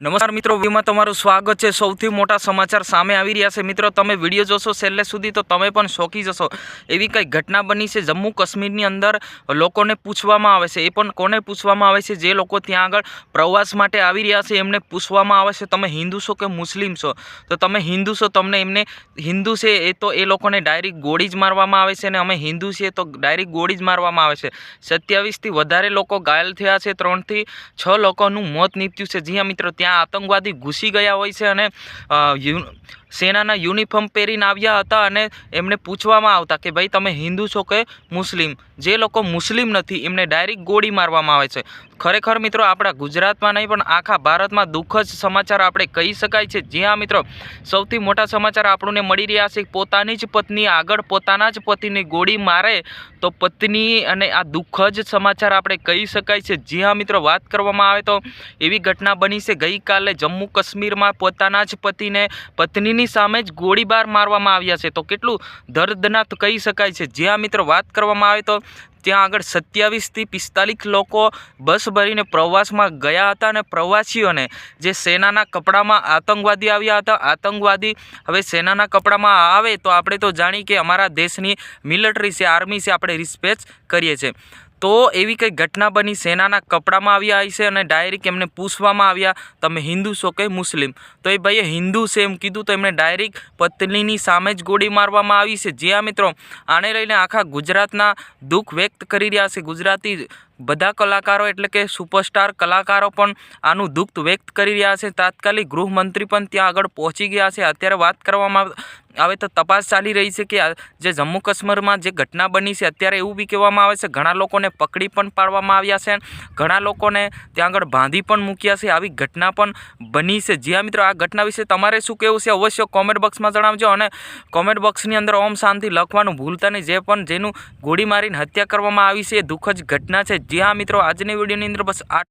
નમસ્કાર મિત્રો વીમાં તમારું સ્વાગત છે. સૌથી મોટા સમાચાર સામે આવી રહ્યા છે. મિત્રો, તમે વીડિયો જોશો છેલ્લે સુધી તો તમે પણ શોકી જશો. એવી કંઈ ઘટના બની છે જમ્મુ કાશ્મીરની અંદર લોકોને પૂછવામાં આવે છે? એ પણ કોને પૂછવામાં આવે છે? જે લોકો ત્યાં આગળ પ્રવાસ માટે આવી રહ્યા છે, એમને પૂછવામાં આવે છે, તમે હિન્દુ છો કે મુસ્લિમ છો? તો તમે હિન્દુ છો, તમને એમને, હિન્દુ છે એ તો એ લોકોને ડાયરેક્ટ ગોળી જ મારવામાં આવે છે અને અમે હિન્દુ છીએ તો ડાયરેક્ટ ગોળી જ મારવામાં આવે છે. સત્યાવીસથી વધારે લોકો ઘાયલ થયા છે. ત્રણથી છ લોકોનું મોત નીપજ્યું છે. જી હા, મિત્રો, ત્યાં આતંકવાદી ઘૂસી ગયા હોય છે અને સેનાના યુનિફોર્મ પહેરીને આવ્યા હતા અને એમને પૂછવામાં આવતા કે ભાઈ તમે હિન્દુ છો કે મુસ્લિમ? જે લોકો મુસ્લિમ નથી, એમને ડાયરેક્ટ ગોળી મારવામાં આવે છે. ખરેખર મિત્રો, આપણા ગુજરાતમાં નહીં, પણ આખા ભારતમાં દુઃખદ સમાચાર આપણે કહી શકાય છે. જી હા મિત્રો, સૌથી મોટા સમાચાર આપણને મળી રહ્યા છે. પોતાની જ પત્ની આગળ પોતાના જ પતિને ગોળી મારે તો પત્ની અને આ દુઃખદ સમાચાર આપણે કહી શકાય છે. જી હા મિત્રો, વાત કરવામાં આવે તો એવી ઘટના બની છે. ગઈકાલે જમ્મુ કાશ્મીરમાં પોતાના જ પતિને પત્નીની સામે જ ગોળીબાર મારવામાં આવ્યા છે. તો કેટલું દર્દનાક કહી શકાય છે. જી હા મિત્રો, વાત કરવામાં આવે તો ત્યાં આગળ સત્યાવીસથી પિસ્તાલીસ લોકો બસ ભરીને પ્રવાસમાં ગયા હતા અને પ્રવાસીઓને જે સેનાના કપડામાં આતંકવાદી આવ્યા હતા, આતંકવાદી હવે સેનાના કપડામાં આવે તો આપણે તો જાણીએ કે અમારા દેશની મિલિટરી છે, આર્મી છે, આપણે રિસ્પેક્ટ કરીએ છીએ. તો એવી કંઈ ઘટના બની? સેનાના કપડામાં આવ્યા હશે અને ડાયરેક્ટ એમને પૂછવામાં આવ્યા, તમે હિન્દુ છો કે મુસ્લિમ? તો એ ભાઈએ હિન્દુ છે એમ કીધું તો એમને ડાયરેક્ટ પત્નીની સામે જ ગોળી મારવામાં આવી છે. જે આ મિત્રો આને લઈને આખા ગુજરાતના દુઃખ વ્યક્ત કરી રહ્યા છે. ગુજરાતી બધા કલાકારો એટલે કે સુપરસ્ટાર કલાકારો પણ આનું દુઃખ વ્યક્ત કરી રહ્યા છે. તાત્કાલિક ગૃહમંત્રી પણ ત્યાં આગળ પહોંચી ગયા છે. અત્યારે વાત કરવામાં આવે તો તપાસ ચાલી રહી છે કે જે જમ્મુ કાશ્મીરમાં જે ઘટના બની છે અત્યારે એવું બી કહેવામાં આવે છે ઘણા લોકોને પકડી પણ પાડવામાં આવ્યા છે. ઘણા લોકોને ત્યાં આગળ બાંધી પણ મૂક્યા છે. આવી ઘટના પણ બની છે. જ્યાં મિત્રો, આ ઘટના વિશે તમારે શું કહેવું છે અવશ્ય કોમેન્ટ બોક્સમાં જણાવજો અને કોમેન્ટ બોક્સની અંદર ઓમ શાંતિ લખવાનું ભૂલતા નહીં. જે પણ જેનું ગોળી મારીને હત્યા કરવામાં આવી છે, એ દુઃખદ ઘટના છે. જ્યાં મિત્રો આજની વિડીયોની અંદર બસ આ